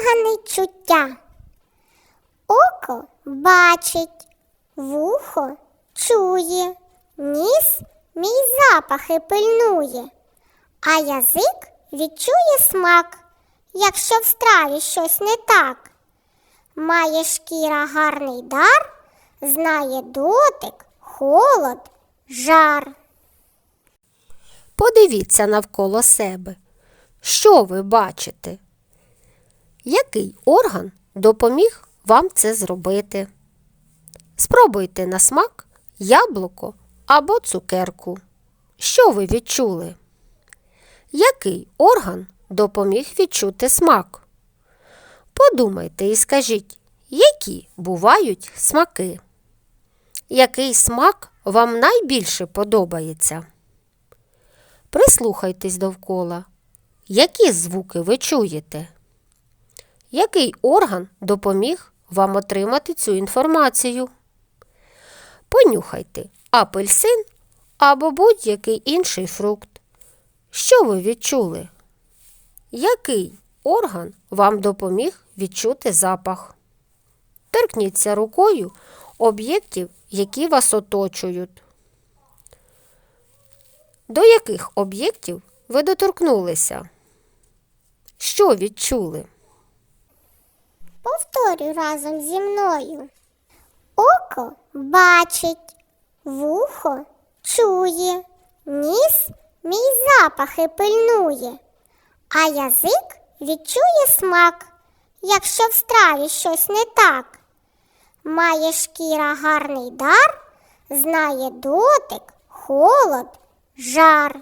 органи чуття. Око бачить, вухо чує, ніс мій запахи пильнує, а язик відчує смак, якщо в страві щось не так. Має шкіра гарний дар, знає дотик, холод, жар. Подивіться навколо себе. Що ви бачите? Який орган допоміг вам це зробити? Спробуйте на смак яблуко або цукерку. Що ви відчули? Який орган допоміг відчути смак? Подумайте і скажіть, які бувають смаки? Який смак вам найбільше подобається? Прислухайтесь довкола. Які звуки ви чуєте? Який орган допоміг вам отримати цю інформацію? Понюхайте апельсин або будь-який інший фрукт. Що ви відчули? Який орган вам допоміг відчути запах? Торкніться рукою об'єктів, які вас оточують. До яких об'єктів ви доторкнулися? Що відчули? Повторюй разом зі мною. Око бачить, вухо чує, ніс мій запахи пильнує, а язик відчує смак, якщо в страві щось не так. Має шкіра гарний дар, знає дотик, холод, жар.